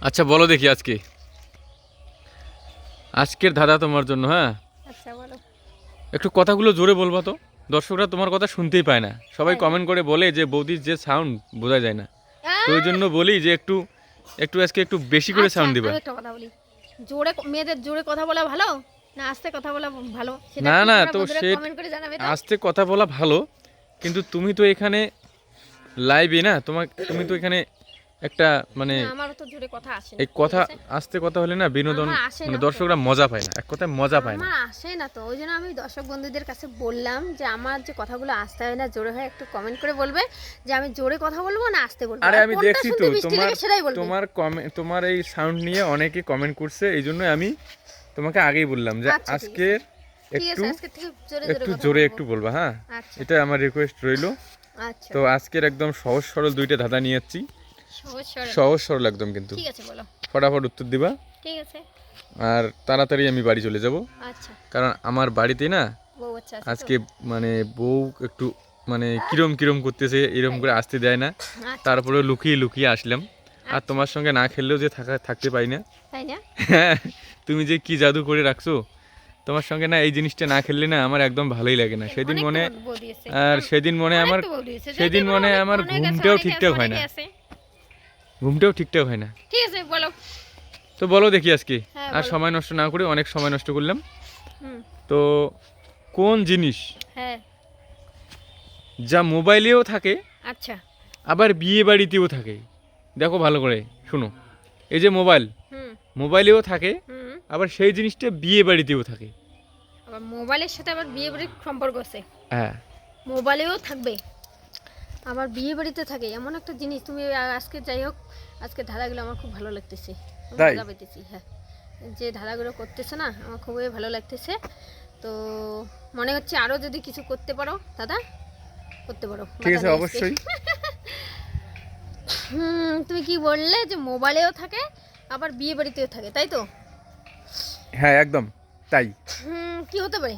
আচ্ছা বলো দেখি আজকে। আজকের ধাঁধা তোমার জন্য হ্যাঁ? আচ্ছা বলো। একটু কথাগুলো জোরে বলবা তো। দর্শকরা তোমার কথা শুনতেই পায় না। সবাই কমেন্ট করে বলে যে বৌদির যে সাউন্ড বোঝা যায় না। তো ওই জন্য বলি যে একটু একটু আজকে একটু বেশি করে আচ্ছা, সাউন্ড দিবা। আমি একটা কথা বলি। জোরে মেয়েদের জোরে কথা বলা ভালো? না আস্তে কথা বলা ভালো? না, না, তো সে- কমেন্ট করে জানাবে তো। আস্তে কথা বলা ভালো কিন্তু তুমি তো এখানে লাইভে না? তোমার তুমি তো এখানে একটা মানে না, আমারও তো জোরে কথা আসে এই কথা? আস্তে কথা হলে না বিনোদন মানে দর্শকরা মজা পায় না এক কথায় মজা পায় না। আসে না তো ওই জন্য আমি দর্শক বন্ধুদের কাছে বললাম যে আমার যে কথাগুলো আসতে হয় না জোরে হয় একটু কমেন্ট করে বলবে যে আমি জোরে কথা বলব না আসতে বলব। আরে আমি দেখছি তো তোমার তোমার কমে তোমার এই সাউন্ড নিয়ে অনেকে কমেন্ট করছে এই জন্য আমি তোমাকে আগেই বললাম যে আচ্ছা, আজকের একটু একটু জোরে। একটু বলবা হ্যাঁ? আচ্ছা। এটা আমার রিকোয়েস্ট রইল। আচ্ছা। তো আজকের একদম সহজ সরল দুইটা ধাঁধা নিয়ে যাচ্ছি। সহজ সরল। একদম কিন্তু। ঠিক আছে বলো। ফটাফট উত্তর দিবা। ঠিক আছে। আর তাড়াতাড়ি আমি বাড়ি চলে যাব। আচ্ছা। কারণ আমার বাড়িতে না আজকে মানে বউ একটু মানে কিরম কিরম করতেছে এরকম করে আসতে দেয় না। আচ্ছা। তারপরে লুকিয়ে লুকিয়ে আসলাম। আর তোমার সঙ্গে না খেললেও যে থাকা থাকতে পারি না। হ্যাঁ তুমি যে কি জাদু করে রাখছো তোমার সঙ্গে না এই জিনিসটা না খেললে না আমার একদম ভালোই লাগে না। সেদিন মনে। আর সেদিন মনে আমার। সেদিন মনে আমার ঘুমটাও ঠিকঠাক হয় না। ঘুমটাও ঠিকঠাক হয় না। ঠিক আছে বলো। তো বলো দেখি আজকে। হ্যাঁ, আর সময় নষ্ট না করে অনেক সময় নষ্ট করলাম। তো কোন জিনিস হ্যাঁ। যা মোবাইলেও থাকে আচ্ছা। আবার বিয়ে বাড়িতেও থাকে? দেখো ভালো করে শুনো। এই যে মোবাইল মোবাইলেও থাকে আবার সেই জিনিসটা বিয়ে বাড়িতেও থাকে। আবার মোবাইলের সাথে আবার বিয়ে বাড়ির সম্পর্ক আছে। হ্যাঁ। মোবাইলেও থাকবে। আবার বিয়ে বাড়িতে থাকে এমন একটা জিনিস তুমি আজকে যাই হোক আজকে ধারাগুলো আমার খুব ভালো লাগতেছে। মজা পেতেছি হ্যাঁ। যে ধাঁধাগুলো করতেছে না আমার খুবই ভালো লাগতেছে। তো মনে হচ্ছে আরও যদি কিছু করতে পারো দাদা করতে পারো। ঠিক আছে। অবশ্যই। হুম তুমি কি বললে যে মোবাইলেও থাকে আবার বিয়ে বাড়িতেও থাকে তাই তো? হ্যাঁ একদম তাই। হুম কি হতে পারে?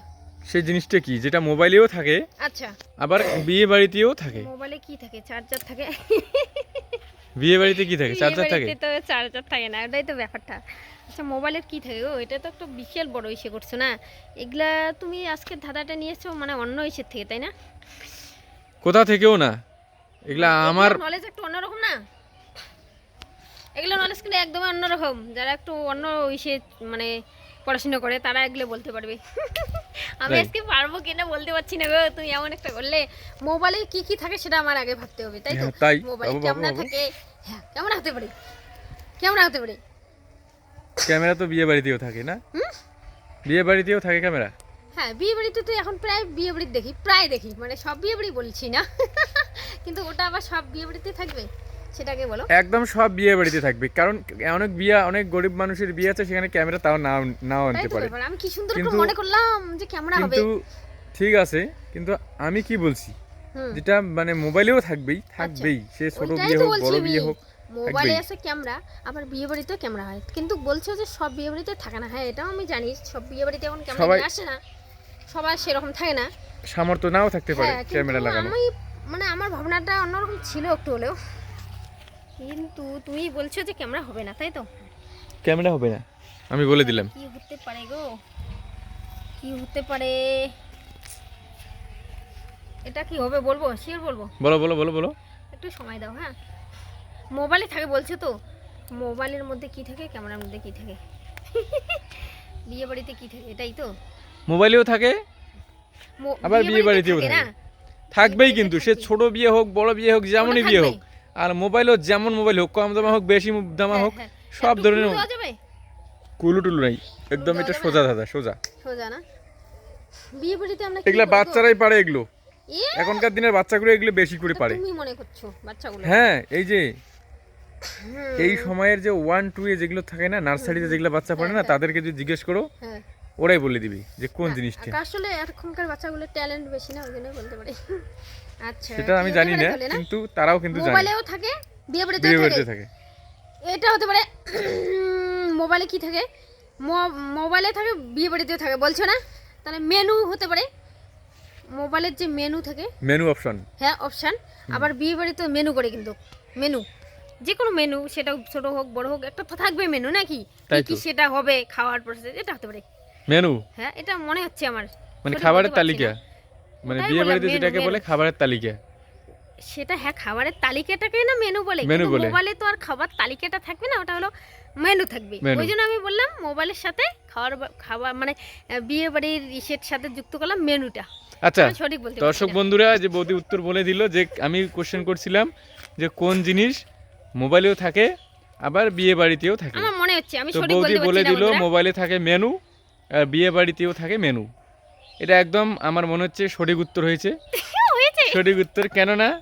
সেই জিনিসটা কি? যেটা মোবাইলেও থাকে আচ্ছা। আবার বিয়ে বাড়িতেও থাকে। মোবাইলে কি থাকে? চার্জার থাকে। বিয়ে বাড়িতে কি থাকে? চার্জার থাকে? তো চার্জার থাকে না ওটাই তো ব্যাপারটা। আচ্ছা মোবাইলের কি থাকে ও এটা তো একটা বিশাল বড় ইসে করছ না? এগুলা তুমি আজকে ধাঁধাটা নিয়েছো মানে অন্য ইসের থেকে তাই না? কোথা থেকেও না। এগুলা আমার নলেজ একটু অন্যরকম না? এগুলো নলেজ কিন্তু একদম অন্যরকম। যারা একটু অন্য ইসে মানে পড়াশোনা করে তারা এগুলো বলতে পারবে। আমি আজকে পারব কিনা বলতে পারছি না গো তুমি এমন একটা করলে মোবাইলে কি কি থাকে সেটা আমার আগে ভাবতে হবে তাই তো? হ্যাঁ। মোবাইলে বাবু। থাকে। হ্যাঁ ক্যামেরা হতে পারে। ক্যামেরা হতে পারে। ক্যামেরা তো বিয়ে বাড়িতেও থাকে না? হুম? বিয়ে বাড়িতেও থাকে ক্যামেরা? হ্যাঁ বিয়ে বাড়িতে তো এখন প্রায় বিয়ে বাড়ি দেখি প্রায় দেখি মানে সব বিয়ে বাড়ি বলছি না। কিন্তু ওটা আবার সব বিয়ে বাড়িতে থাকবে? সেটাকে বলো। একদম সব বিয়ে বাড়িতে থাকবে। কারণ অনেক বিয়ে অনেক গরিব মানুষের বিয়ে আছে সেখানে ক্যামেরা তাও নাও নাও আনতে পারে। আমি কি সুন্দর করে মনে করলাম যে ক্যামেরা হবে। কিন্তু ঠিক আছে কিন্তু আমি কি বলছি? যেটা মানে মোবাইলেও থাকবেই থাকবেই। সে ছোট বিয়ে হোক বড় বিয়ে হোক মোবাইলে আছে ক্যামেরা আবার বিয়ে বাড়িতেও ক্যামেরা হয়। কিন্তু বলছো যে সব বিয়ে বাড়িতে থাকে না। হ্যাঁ এটাও আমি জানি সব বিয়ে বাড়িতে এখন ক্যামেরা আসে না। সবার সেরকম থাকে না। সামর্থ্য নাও থাকতে পারে ক্যামেরা লাগানো আমি মানে আমার ভাবনাটা অন্যরকম ছিল একটু হলেও। কিন্তু তুমি বলছো যে ক্যামেরা হবে না তাই তো? ক্যামেরা হবে না। আমি বলে দিলাম। কি হতে পারে গো? কি হতে পারে? এটা কি হবে বলব? শিওর বলব? বলো বলো বলো বলো। একটু সময় দাও হ্যাঁ? মোবাইলে থাকে বলছো তো? মোবাইলের মধ্যে কি থাকে ক্যামেরার মধ্যে কি থাকে? বিয়ে বাড়িতে কি থাকে এটাই তো। মোবাইলেও থাকে আবার বিয়ে বাড়িতেও থাকে থাকে। থাকবেই কিন্তু সে ছোট বিয়ে হোক বড় বিয়ে হোক যেমনই বিয়ে হোক। আর মোবাইলও যেমন মোবাইল হোক কম দামা হোক বেশি দামা হ্যাঁ, হোক হ্যাঁ। সব ধরনের কুলু টুলু নাই একদম এটা সোজা দাদা সোজা। সোজা না? বিয়ে বাড়িতে আমরা এগুলা বাচ্চারাই পারে এগুলো। এখনকার দিনের বাচ্চাগুলো এগুলো বেশি করে পারে। তুমি মনে করছ বাচ্চাগুলো? হ্যাঁ এই যে এই সময়ের যে ওয়ান টু এ যেগুলো থাকে না নার্সারিতে যেগুলো বাচ্চা পড়ে না তাদেরকে যদি জিজ্ঞেস করো হ্যাঁ। ওরাই বলে দিবি যে কোন জিনিসটা। আসলে এখনকার বাচ্চাগুলো ট্যালেন্ট বেশি না ওই জন্য বলতে পারি। আচ্ছা সেটা আমি জানি না কিন্তু তারাও কিন্তু জানে। মোবাইলেও থাকে বিয়ে বাড়িতে থাকে। এটা হতে পারে মোবাইলে কি থাকে? মোবাইলে থাকে বিয়ে বাড়িতেও থাকে বলছো না? তাহলে মেনু হতে পারে। মোবাইলের যে মেনু থাকে। মেনু অপশন হ্যাঁ অপশন আবার বিয়ে বাড়িতে মেনু করে কিন্তু। মেনু যে কোনো মেনু সেটা ছোট হোক বড় হোক একটা তো থাকবে মেনু নাকি? কি সেটা হবে খাওয়ার প্রসেস এটা হতে পারে। মেনু? হ্যাঁ এটা মনে হচ্ছে আমার। মানে খাবারের তালিকা। মানে বিয়ে বাড়িতে যেটাকে বলে খাবারের তালিকা। সেটা হ্যাঁ খাবারের তালিকাটাকে না মেনু বলে কিন্তু বলে। মোবাইলে তো আর খাবার তালিকাটা থাকবে না ওটা হলো মেনু থাকবে। ওই জন্য আমি বললাম মোবাইলের সাথে খাওয়ার খাবার মানে বিয়ে বাড়ির ইসের সাথে যুক্ত করলাম মেনুটা। আচ্ছা সঠিক বলতে দর্শক বন্ধুরা যে বৌদি উত্তর বলে দিল যে আমি কোশ্চেন করছিলাম যে কোন জিনিস মোবাইলেও থাকে আবার বিয়ে বাড়িতেও থাকে। আমার মনে হচ্ছে আমি সঠিক বৌদি বলতে বলে দিল মোবাইলে থাকে মেনু। বিয়ে বাড়িতেও থাকে মেনু। এটা একদম আমার মনে হচ্ছে সঠিক উত্তর হয়েছে। সঠিক উত্তর কেননা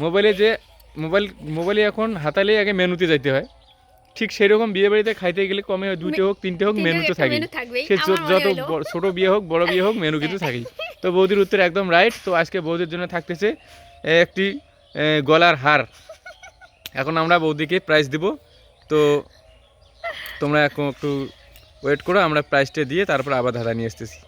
মোবাইলে যে মোবাইল মোবাইলে এখন হাতালে আগে মেনুতে যাইতে হয়। ঠিক সেরকম বিয়ে বাড়িতে খাইতে গেলে কমে দুইটা হোক তিনটে হোক মেনু তো থাকেই। সে যত- ছোট বিয়ে হোক বড় বিয়ে হোক মেনু কিন্তু থাকেই। তো বৌদির উত্তর একদম রাইট তো আজকে বৌদির জন্য থাকতেছে একটি গলার হার। এখন আমরা বৌদিকে প্রাইজ দিব। তো তোমরা এখন একটু ওয়েট করে আমরা প্রাইসটা দিয়ে তারপর আবার ধাঁধা নিয়ে আসতেছি।